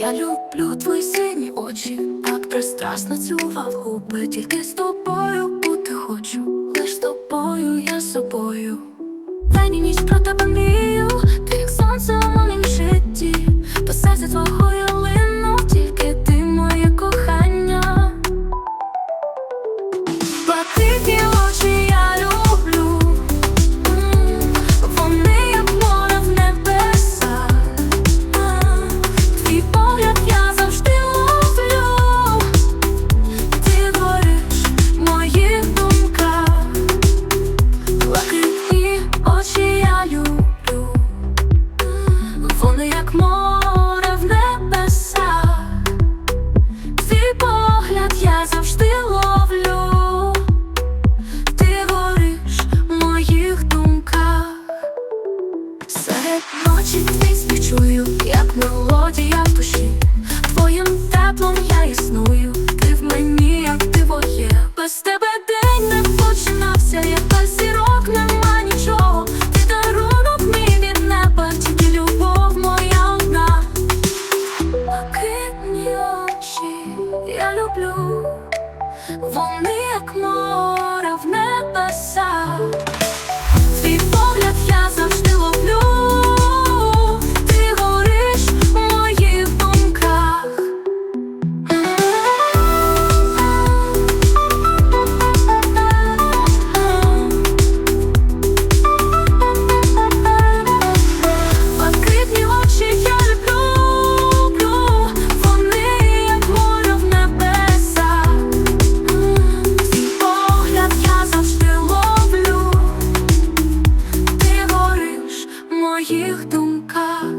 Я люблю твої сині очі, так пристрасно цілував губи. Тільки з тобою бути хочу, лиш з тобою я собою. День і ніч про тебе мрію, погляд я завжди ловлю, ти гориш в моїх думках. Серед ночі твій сміх чую, як мелодія в душі. Твоїм теплом я існую, вони як море в небесах. Ловлю,